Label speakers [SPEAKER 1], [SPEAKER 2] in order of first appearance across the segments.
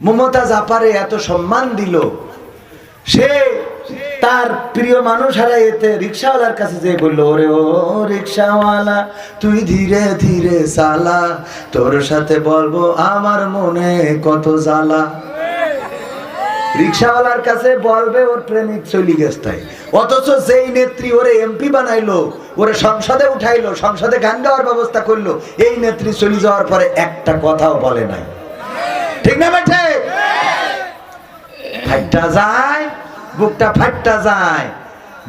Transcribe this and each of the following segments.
[SPEAKER 1] মমতাজ আপারে এত সম্মান দিল। সে তার প্রিয় মানুষ হারাইতে রিক্সাওয়ালার কাছে যে বলল, ওরে, ও রিক্সাওয়ালা, তুই ধীরে ধীরে চালা, তোর সাথে বলব আমার মনে কত জ্বালা। রিক্সাওয়ালার কাছে বলবে, ওর প্রেমিক চলি গেস্তায় অথচ যেই নেত্রী ওরে এমপি বানাইলো, ওরে সংসদে উঠাইলো, সংসদে গান গাওয়ার ব্যবস্থা করল, এই নেত্রী চলে যাওয়ার পরে একটা কথাও বলে নাই। ঠিক না বেঠে? ফাইটটা যায় বুকটা ফাইটটা যায়।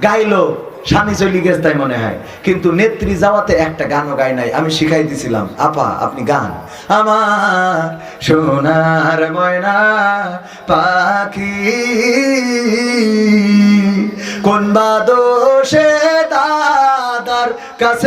[SPEAKER 1] গাইলো স্বামী চলি গেছে তাই মনে হয়। কিন্তু নেত্রী যাওয়াতে একটা গানও গাই নাই আমি শিখাই দিছিলাম। আপা আপনি গান। আমার সোনার ময়না পাখি কোন বা দোষে দাদার কাছে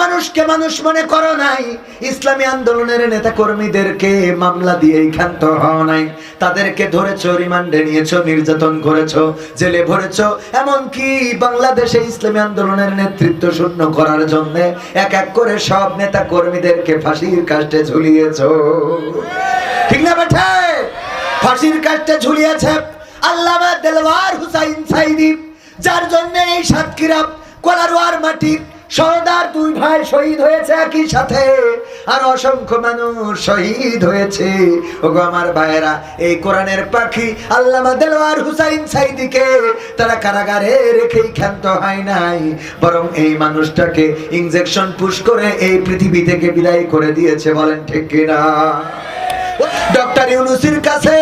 [SPEAKER 1] মানুষকে মানুষ মনে করো নাই। ইসলামী আন্দোলনের নেতা কর্মীদেরকে মামলা দিয়ে ক্ষান্ত হও নাই। তাদেরকে ধরেছো, রিমান্ডে নিয়েছো, নির্যাতন করেছ, জেলে ভরেছো। এমনকি বাংলাদেশে ইসলামী আন্দোলনের নেতৃত্ব শূন্য করার জন্য এক এক করে সব নেতা কর্মীদেরকে ফাঁসির কাষ্টে ঝুলিয়েছো। ঠিক না বেঠে? ফাঁসির কাষ্টে ঝুলিয়েছে দেলওয়ার হুসাইন সাইদি, যার জন্য এই সাতক্ষীরা কোলারোয়ার মাটির সর্দার দুই ভাই শহীদ হয়েছে একই সাথে। আর অসংখ্য মানুষ শহীদ হয়েছে। ওগো আমার ভাইয়েরা এই কোরআনের পাখি আল্লামা দেলওয়ার হুসাইন সাইদিকে তারা কারাগারে রেখেই ক্ষান্ত হয় নাই। বরং এই মানুষটাকে ইনজেকশন পুশ করে এই পৃথিবী থেকে বিদায় করে দিয়েছে বলেন ঠিক কিনা? ডক্টর ইউনুসির কাছে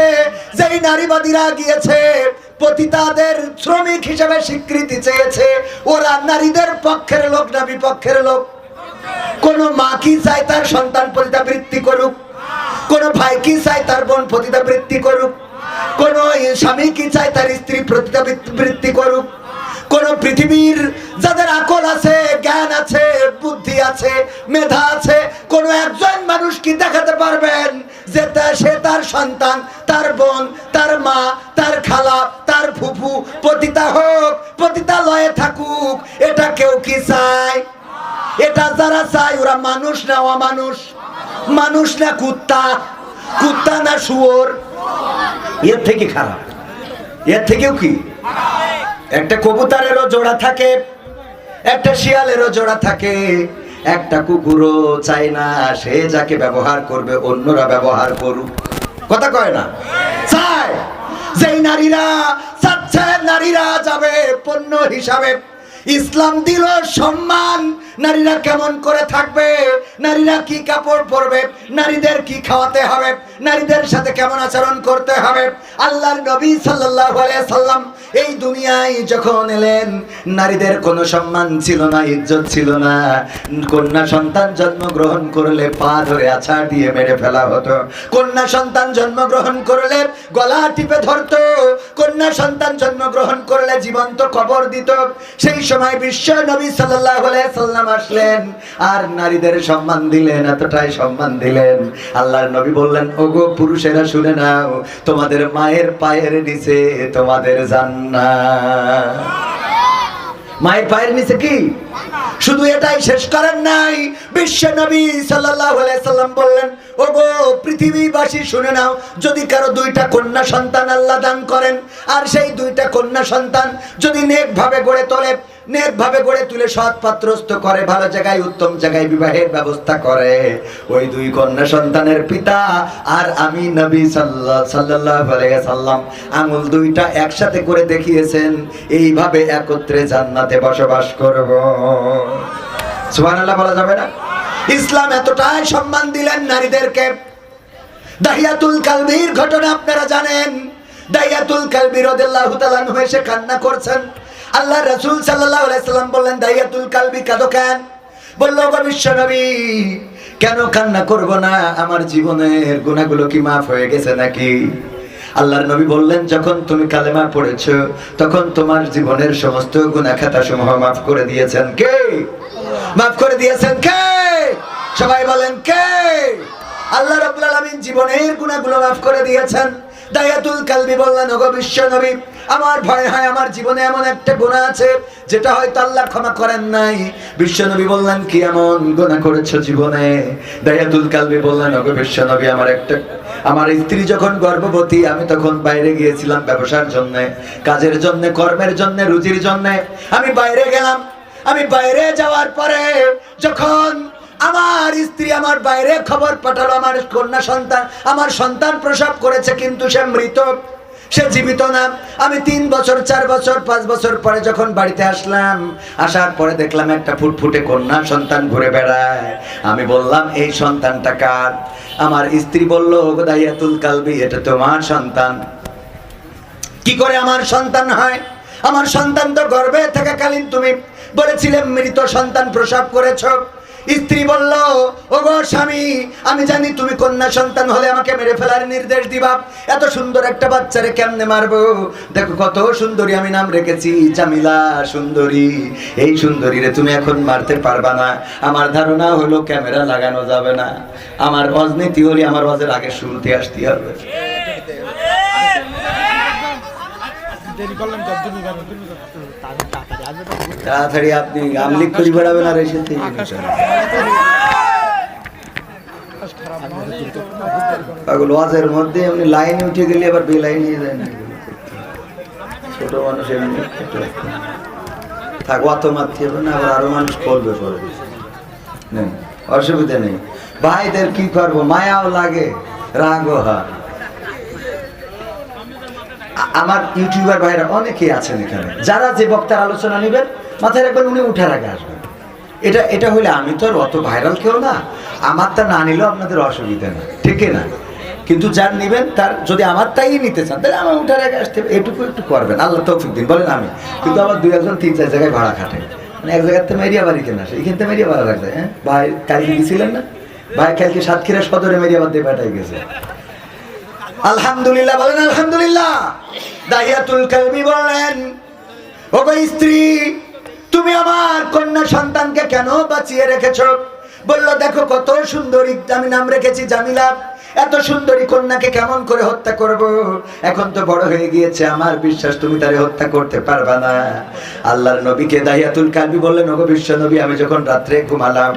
[SPEAKER 1] যেই নারীবাদীরা গিয়েছে পতিতাদের শ্রমিক হিসেবে স্বীকৃতি চেয়েছে। ওরা নারীদের পক্ষের লোক না বিপক্ষের লোক। কোন মা কি চায় তার সন্তান পতিতাবৃত্তি করুক। কোন ভাই কি চায় তার বোন পতিতাবৃত্তি করুক। কোন স্বামী কি চায় তার স্ত্রী পতিতাবৃত্তি করুক। কোন পৃথিবীর যাদের আকল আছে, জ্ঞান আছে, বুদ্ধি আছে, মেধা আছে কোন একজন মানুষ কি দেখাতে পারবেন যে সে তার সন্তান, তার বোন, তার মা, তার খালা, তার ফুফু, পতিতা হোক পতিতালয়ে থাকুক, এটা কেউ কি চায়? এটা যারা চায়, ওরা মানুষ না অমানুষ? মানুষ না কুত্তা? কুত্তা না শুয়োর? এর থেকে খারাপ। এর থেকেও কি? একটা কবুতরেরও জোড়া থাকে, একটা শিয়ালেরও জোড়া থাকে। একটা কুকুরও চাই না, সে যাকে ব্যবহার করবে, অন্যরা ব্যবহার করুক। কথা কয় না? চায়। যেই নারীরা চাচ্ছে, নারীরা যাবে পণ্য হিসাবে। ইসলাম দিল সম্মান নারীরা কেমন করে থাকবে? নারীরা কি কাপড় পরবে? নারীদের কি খাওয়াতে হবে? নারীদের সাথে কেমন আচরণ করতে হবে? আল্লাহর নবী আলাইহি সাল্লাম এই দুনিয়ায় যখন এলেন, নারীদের কোনো সম্মান ছিল না, ইজ্জত ছিল না। কন্যা সন্তান জন্মগ্রহণ করলে পা ধরে আছাড় দিয়ে মেরে ফেলা হতো। কন্যা সন্তান জন্মগ্রহণ করলে গলা টিপে ধরতো। কন্যা সন্তান জন্মগ্রহণ করলে জীবন্ত কবর দিত। সেই সময় বিশ্ব নবী আলাইহি সাল্লাম আসলেন আর নারীদের সম্মান দিলেন, এতটাই সম্মান দিলেন। আল্লাহর নবী বললেন, ওগো পুরুষেরা, শুনে নাও, তোমাদের মায়ের পায়ের নিচে তোমাদের জান্নাত। মায়ের পায়ের নিচে কি? শুধু এটাই শেষ করেন নাই। বিশ্ব নবী সাল্লাম বললেন, ওগো পৃথিবীবাসী, শুনে নাও, যদি কারও দুইটা কন্যা সন্তান আল্লাহ দান করেন, আর সেই দুইটা কন্যা সন্তান যদি নেক ভাবে গড়ে তোলে নেক ভাবে গড়ে তুলে সৎ পাত্রস্থ করে, ভালো জায়গায়, উত্তম জায়গায় বিবাহের ব্যবস্থা করে। ওই দুই কন্যা সন্তানের পিতা আর আমি নবী আলাইহি সাল্লাম আঙুল দুইটা একসাথে করে দেখিয়েছেন, এইভাবে একত্রে জান্নাতে বসবাস করব। সুবহানাল্লাহ বলা যাবে না? ইসলাম এতটাই সম্মান দিলেন নারীদেরকে। দাহিয়াতুল কালবির ঘটনা আপনারা জানেন। দাহিয়াতুল কালবি রাদিয়াল্লাহু তাআলা এসে কান্না করছেন। আল্লাহ রসুল সাল্লাম বললেন দাহিয়াতুল কালবি কাঁদো কেন? বলল বিশ্ব নবী, কেন কান্না করব না? আমার জীবনের গুনাহগুলো কি মাফ হয়ে গেছে নাকি? আল্লাহর নবী বললেন, যখন তুমি কালেমা পড়েছ, তখন তোমার জীবনের সমস্ত গুনাহ খাতা সমূহ মাফ করে দিয়েছেন কে? মাফ করে দিয়েছেন কে? সবাই বলেন কে? আল্লাহ রাব্বুল আলামিন জীবনের গুনাহগুলো মাফ করে দিয়েছেন। দায়াতুল কালবি বললেন, ওগো বিশ্ব নবী আমার ভয় হয়, আমার জীবনে এমন একটা গুনাহ আছে, যেটা হয়তো আল্লাহ ক্ষমা করেন নাই। বিশ্ব নবী বললেন, কি এমন গুনাহ করেছ জীবনে? দায়াতুল কালবি বললেন, ওগো বিশ্ব নবী আমার একটা, আমার স্ত্রী যখন গর্ভবতী, আমি তখন বাইরে গিয়েছিলাম ব্যবসার জন্য, কাজের জন্য, কর্মের জন্য, রুজির জন্য। আমি বাইরে গেলাম। আমি বাইরে যাওয়ার পরে যখন আমার স্ত্রী আমার বাইরে খবর পাঠালো, আমার কন্যা সন্তান, আমার সন্তান প্রসব করেছে, কিন্তু সে মৃত। সে জীবিত না। আমি তিন বছর, চার বছর, পাঁচ বছর পরে যখন বাড়িতে আসলাম, আসার পরে দেখলাম একটা ফুটফুটে কন্যা সন্তান ঘুরে বেড়ায়। আমি বললাম, এই সন্তানটা কার? আমার স্ত্রী বলল দাইয়াতুল কালবি, এটা তোমার সন্তান। কি করে আমার সন্তান হয়? আমার সন্তান তো গর্ভে থাকাকালীন তুমি বলেছিলে, মৃত সন্তান প্রসব করেছ। স্ত্রী বলল ও গো স্বামী আমি জানি তুমি কন্যা সন্তান হলে আমাকে মেরে ফেলার নির্দেশ দিবা এত সুন্দর একটা বাচ্চারে কেমনে মারবো দেখো কত সুন্দরী আমি নাম রেখেছি জামিলা সুন্দরী এই সুন্দরীরে তুমি এখন মারতে পারবা না আমার ধারণা হলো ক্যামেরা লাগানো যাবে না আমার অজনীতি হলে আমার অজের আগে শুরুতে আসতে হবে
[SPEAKER 2] দেরি করলাম তাড়াতাড়ি
[SPEAKER 1] আপনি আমলিক বেড়াবেন আর ওয়াজের মধ্যে লাইনে উঠে গেলে আবার বে লাইনে যায় না ছোট মানুষ এমনি অত হবে না, আবার আরও মানুষ করবে পরে। অসুবিধা নেই। ভাইদের কি করব? মায়াও লাগে, রাগও হয়। আমার ইউটিউবার ভাইরা অনেকেই আছেন এখানে। যারা যে বক্তার আলোচনা নেবেন, মাথায় রাখবেন উনি উঠার আগে আসবেন। এটা এটা হলে আমি তো আর অত ভাইরাল কেউ না। আমারটা না নিলেও আপনাদের অসুবিধা না। ঠিক না কিন্তু যার নেবেন, তার যদি আমার তাই নিতে চান, তাহলে আমার উঠার আগে আসতে এটুকু একটু করবেন। আল্লাহ তৌফিক দিন। বলেন আমি। কিন্তু আমার দুই একজন, তিন চার জায়গায় ভাড়া খাটে। মানে এক জায়গাতে মেরিয়া বাড়ি কেনা আসে। এখান থেকে মেরিয়া ভাড়া রাখছে হ্যাঁ? ভাই, কালকে গেছিলেন না? ভাই, কালকে সাতক্ষীরা সদরে মেরিয়াবাদ দিয়ে পাঠাই গেছে। আলহামদুলিল্লাহ, বলেন আলহামদুলিল্লাহ। দাহিয়াতুল কালবি বললেন ও গো স্ত্রী, তুমি আমার কন্যা সন্তানকে কেন বাঁচিয়ে রেখেছ? বলল, দেখো কত সুন্দর আমি নাম রেখেছি জামিলা এত সুন্দরী কন্যাকে কেমন করে হত্যা করব? এখন তো বড় হয়ে গিয়েছে আমার বিশ্বাস, তুমি তারে হত্যা করতে পারবা না। আল্লাহর নবীকে দাহিয়াতুল কালবি বললেন, ওগো বিশ্ব নবী, আমি যখন রাত্রে ঘুমালাম,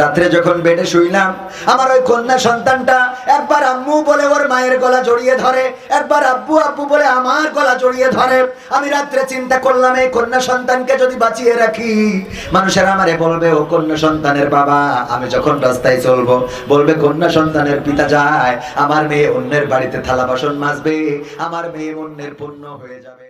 [SPEAKER 1] রাত্রে যখন বেডে শুইলাম, আমার ওই কন্যা সন্তানটা একবার আম্মু বলে ওর মায়ের গলা জড়িয়ে ধরে, একবার আব্বু আব্বু বলে আমার গলা জড়িয়ে ধরে। আমি রাত্রে চিন্তা করলাম, এই কন্যা সন্তানকে যদি বাঁচিয়ে রাখি, মানুষের আমারে বলবে, ও কন্যা সন্তানের বাবা, আমি যখন রাস্তায় চলবো, বলবে কন্যা সন্তানের পিতা আমার মেয়ে অন্যের বাড়িতে থালা বাসন মাজবে আমার মেয়ে অন্যের পণ্য হয়ে যাবে।